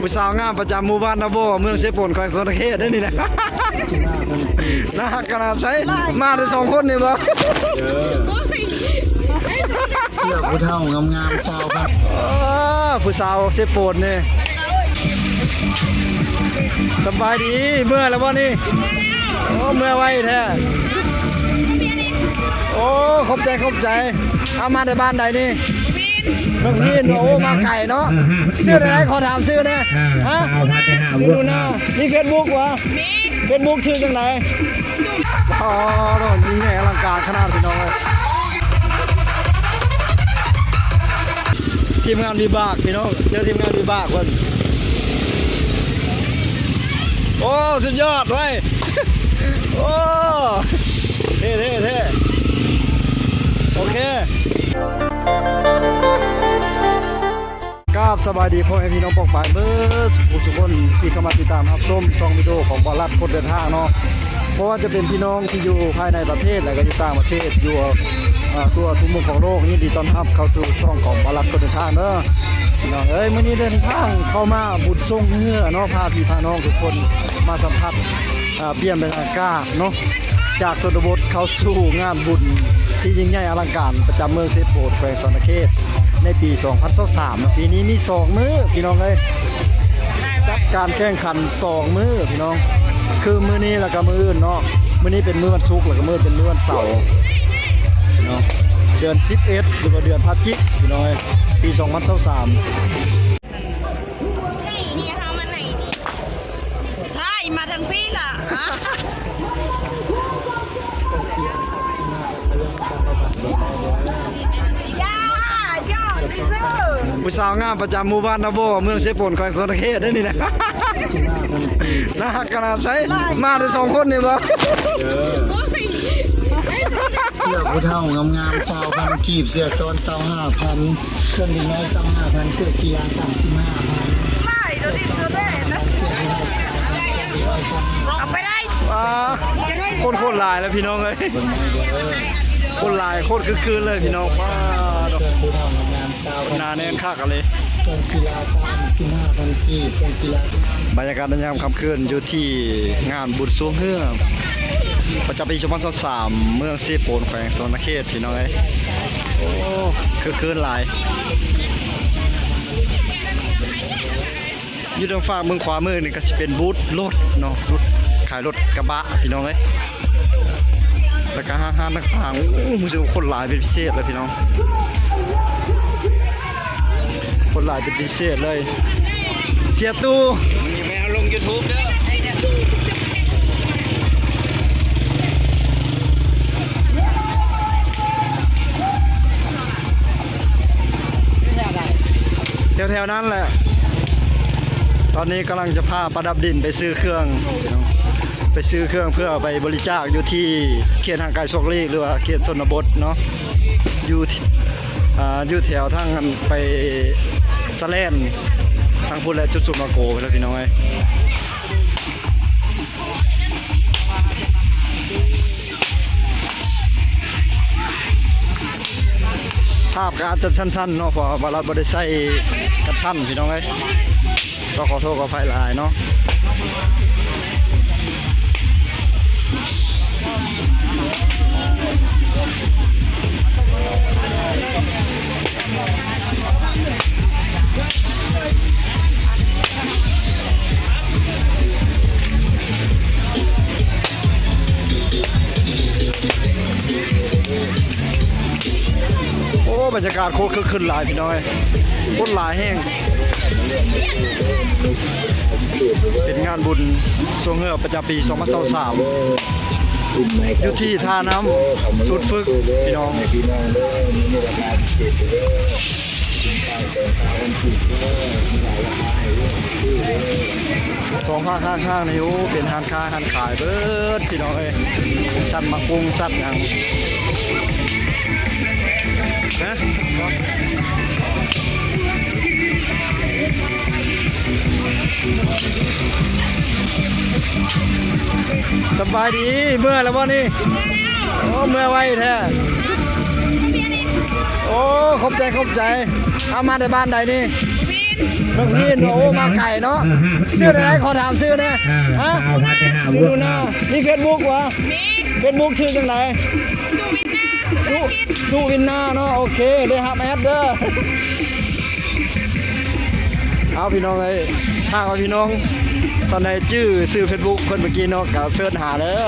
ผู้สาวงามประจำหมู่บ้านนาโบเมืองเซโปนคอยโซนเขตได้นี่นะน่าฮักขนาดใช้มาได้สองคนนี่บ่เออเสื้อผู้เฒ่างามๆสาวครับอ้าผู้สาวเซโปนนี่สบายดีเมื่อแล้วบ่นี่โอ้เมื่อไวแท้โอ้ขอบใจขอบใจเอามาในบ้านใดนี่ เมืองพีนโอ้มาไก่เนาะชื่ออะไรขอถามชื่อหนะฮะชื่อดูหน้ามีเฟซบุ๊กวะเฟซบุ๊กชื่อจังไหนอ๋อโดนยิ่งใหญ่อลังการขนาดพี่น้องเลยทีมงานวีบากพี่น้องเจอทีมงานวีบากคนโอ้สุดยอดเว้ยโอ้เท่เท่เท่โอเค กราบสบายดีพ่อแม่พี่น้องปองปายเบิร์ดผู้ทุกคนที่เข้ามาติดตามครับชมช่องวิดีโอของบอลลัดคนเดินทางเนาะเพราะว่าจะเป็นพี่น้องที่อยู่ภายในประเทศและก็อยู่ต่างประเทศอยู่อ่าทั่วทุกมุมของโลกยินดีต้อนรับเข้าสู่ช่องของบอลลัดคนเดินทางเนอะพี่น้องเอ้ยมื้อนี้เดินทางเข้ามาบุญทรงเฮือเนาะพาพี่พาน้องทุกคนมาสัมผัสเปลี่ยนบรรยากาศเนาะจากชนบทเข้าสู่งานบุญ ที่ยิ่งใหญ่อลังการประจำเมืองเซโปดแขวงสนเขตในปี 2023ปีนี้มี 2 มื้อพี่น้องเลยจัดการแข่งขัน 2 มื้อพี่น้อง คือมื้อนี้แล้วก็มื้ออื่นเนาะมื้อนี้เป็นมื้อวันศุกร์แล้วก็มื้อเป็นมื้อวันเสาร์พี่น้องเดือน 11 หรือว่าเดือนพฤศจิกพี่น้องเอ้ยปี 2023ใช่มาทางพี่ล่ะ ผู้สาวงามประจำหมู่บ้านนาโบเมืองเซโปนแขวงสนเขตได้นี่นะน่าฮักขนาดใช้มาได้สองคนนี่บ่เออโอ้ยเสื้อผู้เฒ่างามๆสาวพันกีบเสื้อซ้อนสาวห้าพันเครื่องดีน้อยสาวห้าพันเสื้อกีฬาสามสิบห้าพันไม่เดี๋ยวดิเดี๋ยวได้นะเสื้อผู้เฒ่าสาวพันเครื่องดีน้อยสาวห้าเอาไปได้ว้าคนโคตรหลายแล้วพี่น้องเลยเบิ่งให้เด้อ คนลายโคตรคึกคืนเลยพี่น้องว้าดอกเครื่องผู้เฒ่างามๆสาวนาแน่นคักกันเลยกีฬาสามสิบห้าพันกีเครื่องกีฬาบรรยากาศในยามค่ำคืนอยู่ที่งานบุญสวงเฮือประจำปี2023เมืองเซโปนแขวงสนเขตพี่น้องเอ้ยโอ้คึกคืนลายอยู่ทางฝั่งเมืองขวามือนี่ก็จะเป็นบูธรถเนาะรถขายรถกระบะพี่น้องเอ้ย ห้างๆต่างๆโอ้มือจะคนหลายเป็นพิเศษเลยพี่น้อง คนหลายเป็นพิเศษเลย เสียตู้นี่ไม่เอาลง YouTube เด้อแถวๆนั้นแหละ ตอนนี้กำลังจะพาประดับดินไปซื้อเครื่อง ไปซื้อเครื่องเพื่อไปบริจาคอยู่ที่เขตทางไกลโชคลีหรือว่าเขตชนบทเนาะอยู่อ่าอยู่แถวทางไปสะแลนทางพุทธและจุดสุมาโกไปแล้วพี่น้องเอ้ยภาพกาจจะสั้นๆเนาะเพราะว่าเราบได้ใส่กันสั้นพี่น้องเอ้ยก็ขอโทษขออภัยหลายเนาะากาศโคตรคึกคืนหลายพี่น้อยโคตรหลายแห้งเป็นงานบุญทรงเงือประจำปี 2023อยู่ที่ท่าน้ำสุดฝึกพี่น้องสองข้างข้างข้างนี่โอ้เป็นห้านค้าห้านขายเบิดพี่น้องเอ้ยสัตว์มาปรุงสัตว์หยัง นะสบายดีเมื่อแล้วบ่นี่โอ้เมื่อไวแท้โอ้ขอบใจขอบใจเอามาในบ้านใดนี่บินเมืน้องพี่เนาะโอ้มาไก่เนาะชื่ออะไรขอถามชื่อหนะฮะเอาพัดไปหาชื่อดูหน้านี่เฟซบุ๊กวะมีเฟซบุ๊กชื่อจังไห สุวินนาสุสุวินนาเนาะโอเคได้ฮับแอดเด้อเอาพี่น้องเอ้ยถ้าวพี่น้อง ตอนในชื่อซื้อเฟซบุ๊กคนเมื่อกี้เนาะก็เสิร์ชหาเด้อ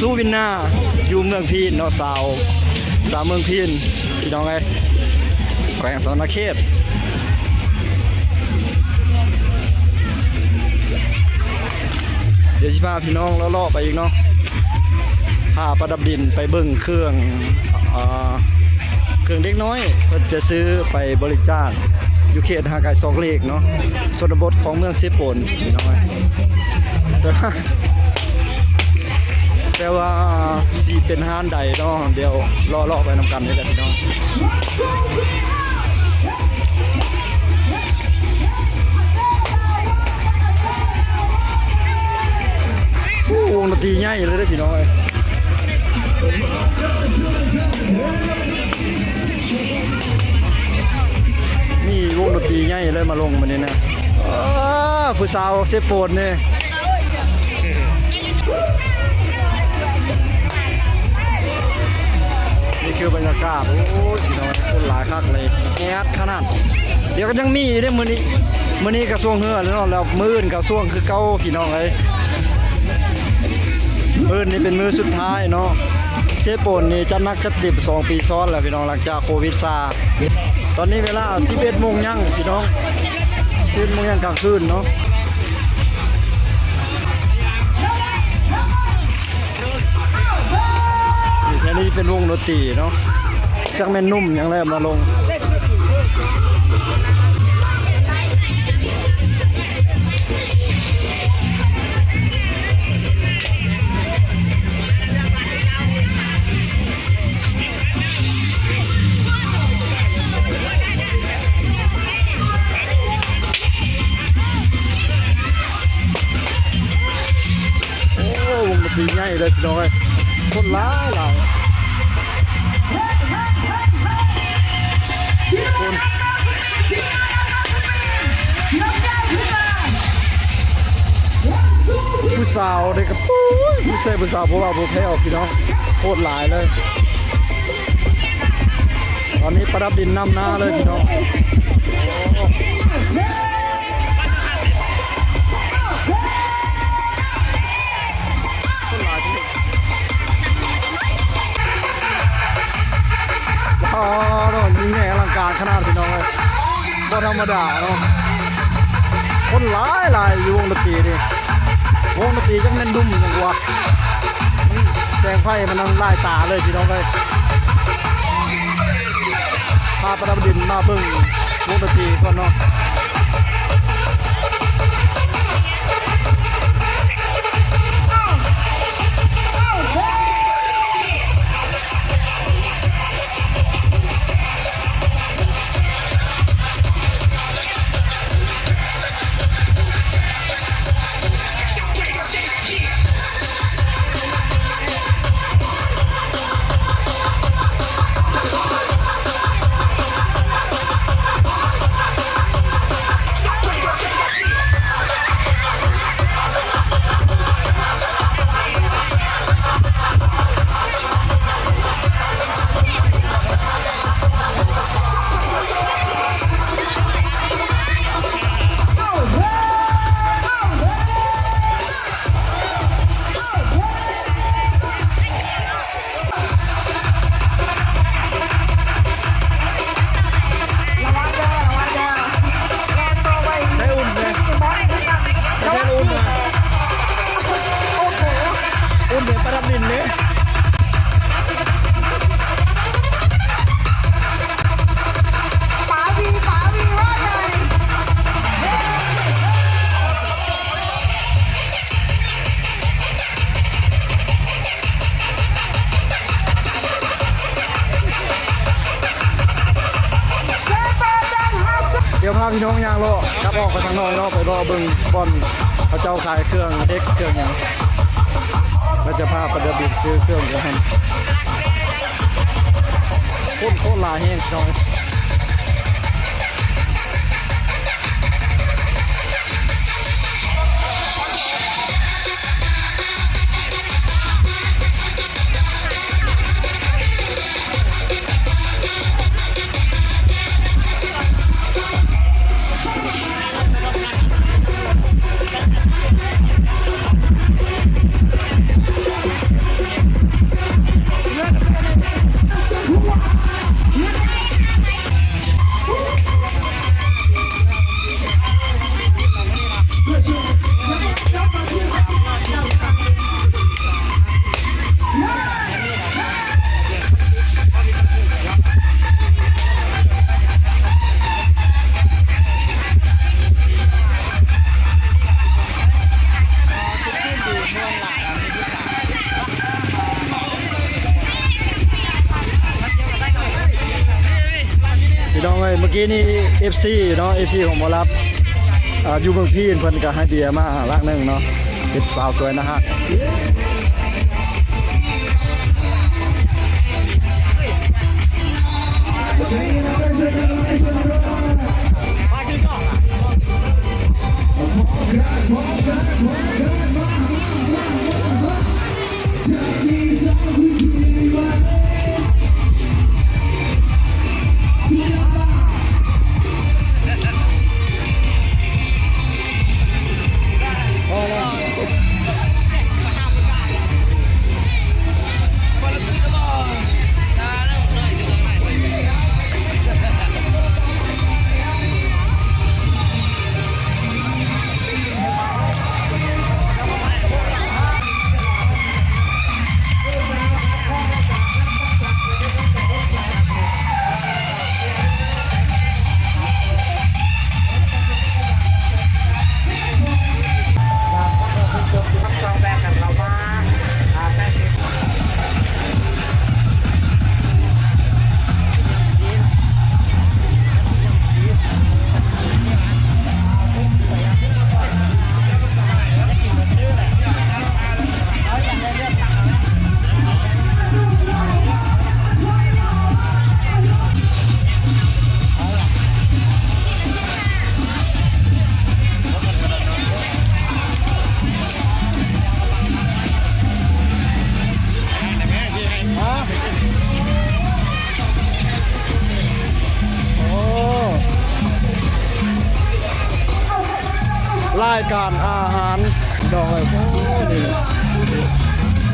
สุวินนาอยู่เมืองพีนเนาะสาวสาวเมืองพีนพี่น้องเอ้ยแขวงสอนเขตเดี๋ยวสิพาพี่น้องเลาะๆไปอีกเนาะ พาประดับดินไปเบิ่งเครื่องเอเครื่องเด็กน้อยเพื่อจะซื้อไปบริจาคอยู่เขตหากายซอกเลกเนาะชนบทของเมืองเซโปนพี่น้องเอ้ยแต่ว่าแต่ว่าสีเป็นห้านใดเนาะเดี๋ยวรอๆไปนำกันนี่แหละพี่น้องโอ้วงดนตรีใหญ่เลยเด้พี่น้อง วงดนตรีใหญ่เลยมาลงมานี่นะผู้สาวเซโปนนี่นี่คือบรรยากาศ โอ้ยน้องคนหลายคักเลยแอดขนาด เดี๋ยวก็ยังมีอยู่เด้มือนี้มือนี้กระทรวงเฮือแล้วนาะแล้วมือนกระทรวงคือเก่าพี่น้องเอ้ยมือนี้เป็นมือสุดท้ายเนาะเชฟโปนนี่จัดนักจัดดิบ2ปีซ้อนแล้วพี่น้องหลังจากโควิดซา ตอนนี้เวลา11โมงยังพี่น้อง11โมงยังกลางคืนเนาะนี่แค่นี้เป็นวงดนตรีเนาะจักแม่นนุ่มยังแลมาลง วงดนตรีใหญ่เลยพี่น้องเอ้คนหลายหลายคนผู้สาวเด็กกับปุ้ยผู้ชายผู้สาวพวกเราพวกแพ้ออกพี่น้องโคตรหลายเลย ตอนนี้ประดับดินนำหน้าเลยพี่น้อง อ๋อโน่นยิ่งใหญ่อลังการขนาดพี่น้องเลยบ่ธรรมดาเนาะคนหลายหลายอยู่วงดนตรีนี่วงดนตรีจังแม่นดุ่มจังวะแสงไฟมันนั่งไล่ตาเลยพี่น้องเลยพาประดับดินมาเบิ่งวงดนตรีก่อนเนาะ ขาขายเครื่องเด็กเครื่องอยังเราจะพาประดับดินซื้อเครื่องกันโคตรโคตรลายแห้งพี่น้อย เนาะไอที่ของหมอรับอ่าอยู่เมืองพีนเพิ่นก็ให้เบียร์มาลักหนึ่งเนาะเป็นสาวสวยนะฮะายการอาหารดอยโอ้นี่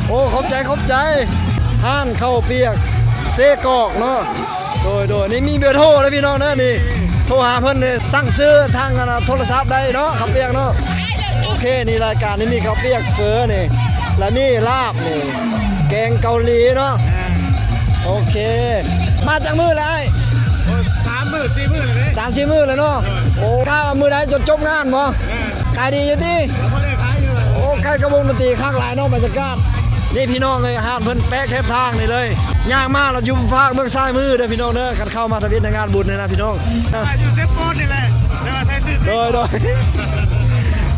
โอ้ขอบใจขอบใจห้านข้าวเปียกเซกอกเนาะโดยโดยนี่มีเบอร์โทรเลยพี่น้องนะนี่โทรหาเพิ่นเลยสั่งซื้อทางอันน่ะโทรศัพท์ได้เนาะข้าวเปียกเนาะโอเคนี่รายการนี้มีข้าวเปียกเสือนี่และมีลาบนี่แกงเกาหลีเนาะโอเค มาจากมือแล้วไอ้สามมือสี่มือเลยสามสี่มือเลยเนาะโอ้ก้าวมือได้จนจบงานบ่ขายดีอยู่ที่เขาได้ขายอยู่โอ้ใกล้กระวงดนตรีข้างหลายเน้องบรรยากาศนี่พี่น้องเลยห้านเพิ่นแป๊กเทปทางนี่เลยย่างมาเราอยู่ภาคเมืองซ้ายมือเด้อพี่น้องเด้อกันเข้ามาทวิตในงานบุญเลยนะพี่น้องอยู่เซฟโปนนี่แหละเดี๋ยวใช้ซื้อโดยโดย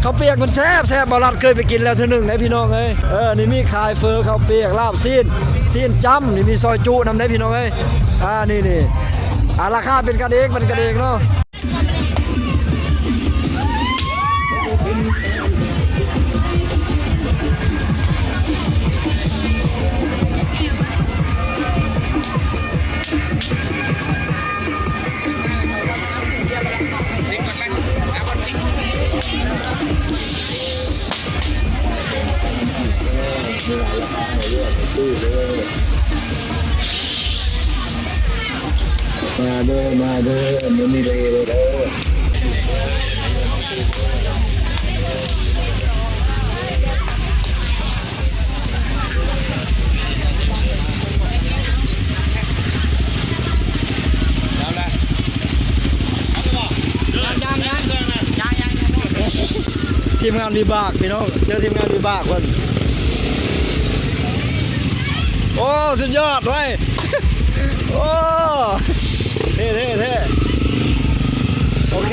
เขาวเปียกมันแซ่บแซ่บบาลัดเคยไปกินแล้วเทีนึงนะพี่น้องเอ้ยเออนี่มีขายเฟอเขาวเปียกลาบซีนซีนจ้ำนี่มีซอยจุนำได้พี่น้องเอ้ยอ่านี่นี่อ่าราคาเป็นกันเองเป็นกันเองเนาะ ทีมงานวิบากพี่น้องเจอทีมงานวิบากคนโอ้สุดยอดเลยโอ้เท่เท่เท่โอเค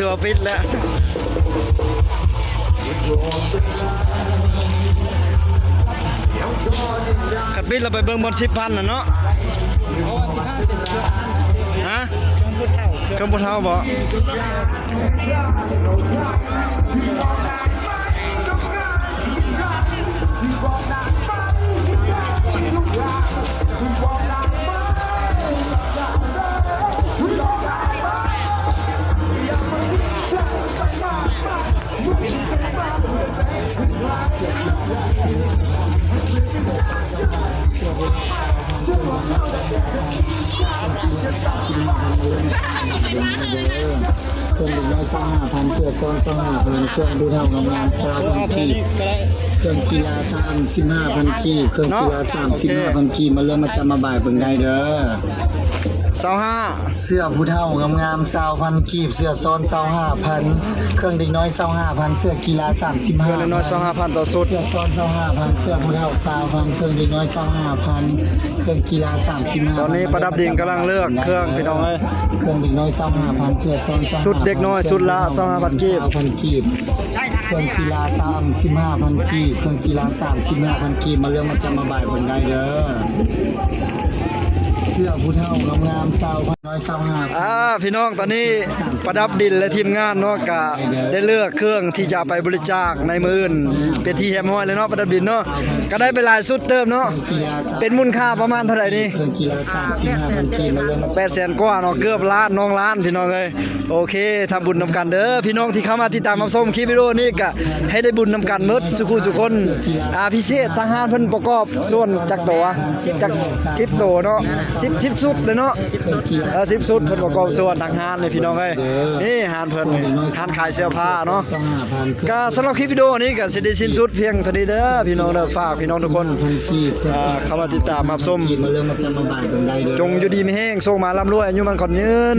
น่นบ่เห็นแล้วถือว่าปิดแล้วขัดปิดเราไปเบิ่งบอลสิบพันน่ะเนาะฮะเครื่องบุเท่าบ่ เครื่องดื่มน้อยสองห้าพันเสื้อซ้อนสองห้าพันเครื่องดูเท่างามงามสาวพันกีเครื่องกีฬาสามสิบห้าพันกีเครื่องกีฬาสามสิบห้าพันกีมาเริ่มมาจำมาบ่ายเบิ่งได้เด้อเสาห้าเสื้อผู้เฒ่างามๆสาวพันกีบ เสื้อซ้อนสาวห้าพันเครื่องเด็กน้อยสาวห้าพันเสื้อกีฬาสามสิบเคห้ารื่องน้อยสองห้าพันต่อสุดเสื้อซ้อนสาวห้าพันเสื้อผู้เฒ่าสาวพันเครื่องเด็กน้อยสาวห้าพันเครื่องกีฬาสามสิบห้าตอนนี้ประดับดินกำลังเลือกเครื่องพี่น้องเอ้ยเครื่องเด็กน้อยสาวห้าพันเสื้อซ้อนสาวสุดเด็กน้อยสุดละสาวห้าพันกีบสาวพันกีบเครื่องกีฬาสามสิบห้าพันกีบเครื่องกีฬาสามสิบห้าพันกีบมาเรื่องมาจะมาบ่ายบนได้เด้อเสื้อผู้เฒ่างามๆสาว อยสาวห้าพันอ่าพี่น้องตอนนี้ประดับดินและทีมงานเนาะกะได้เลือกเครื่องที่จะไปบริจาคในมืออื่นเป็นที่แฮมห้อยเลยเนาะประดับดินเนาะก็ได้ไปหลายสุดเติมเนาะกีฬาสามเป็นมูลค่าประมาณเท่าไหร่นี่เครื่องกีฬาสามสิบห้าพันกีมาเริ่มแปดแสนกว่าเนาะเกือบล้านน้องล้านพี่น้องเลยโอเคทำบุญนำกันเด้อพี่น้องที่เข้ามาติดตามรับชมคลิปวิดีโอนี้ก็ให้ได้บุญนำกันหมดสุขุทุกคนอ่าพิเศษทางห้านเพิ่นประกอบส่วนจักตัวจักสิบตัวเนาะสิบสิบสุดเลยเนาะเครื่องกีฬาเออสิบสุดเพิ่นประกอบส่วนทางห้านเลยพี่น้องเอ้ยนี่ห้านเพิ่นนี่ห้านขายเสื้อผ้าเนาะสองห้าพันก็สำหรับคลิปวิดีโอนี้ก็สิได้สิ้นสุดเพียงเท่านี้เด้อพี่น้องเด้อฝากพี่น้องทุกคนพันกีบอ่าเข้ามาติดตามรับชมกีมาเริ่มมาจะมาบ่ายบนได้เด้อจงอยู่ดีไม่แห้งส่งมาร่ำรวยอายุมันขอนยืน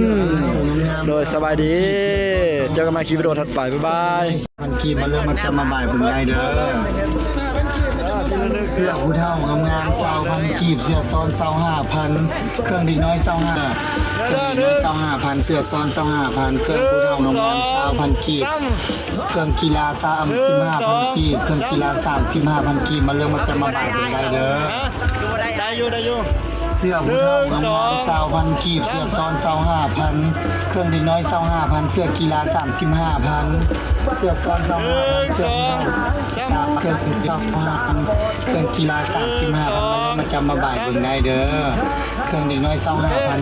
โดยสบายดี เจอกันใหม่คลิปวิดีโอถัดไปบ๊ายบายพันกีมาเริ่มมาจะมาบ่ายบนได้เด้อ เสื้อผู้เฒ่างามๆสาวพันกีบเสื้อซ้อนสาวห้าพันเครื่องดีน้อยสาวห้าเครื่องดีน้อยสาวห้าพันเสื้อซ้อนสาวห้าพันเครื่องผู้เฒ่างามๆสาวพันกีบเครื่องกีฬาสามสิบห้าพันกีบเครื่องกีฬาสามสิบห้าพันกีบมาเริ่มมาจะมาบ่ายบนได้เด้อได้อยู่ได้อยู่ เสื้อผู้เฒ่างามๆสาวพันกีบเสื้อซ้อนสาวห้าพันเครื่องเด็กน้อยสาวห้าพันเสื้อกีฬาสามสิบห้าพันเสื้อซ้อนสาวห้าพันเสื้อผู้เฒ่าตามเครื่องกีฬาห้าพันเครื่องกีฬาสามสิบห้าพันมาเริ่มมาจำมาบ่ายบนได้เด้อเครื่องเด็กน้อยสาวห้าพัน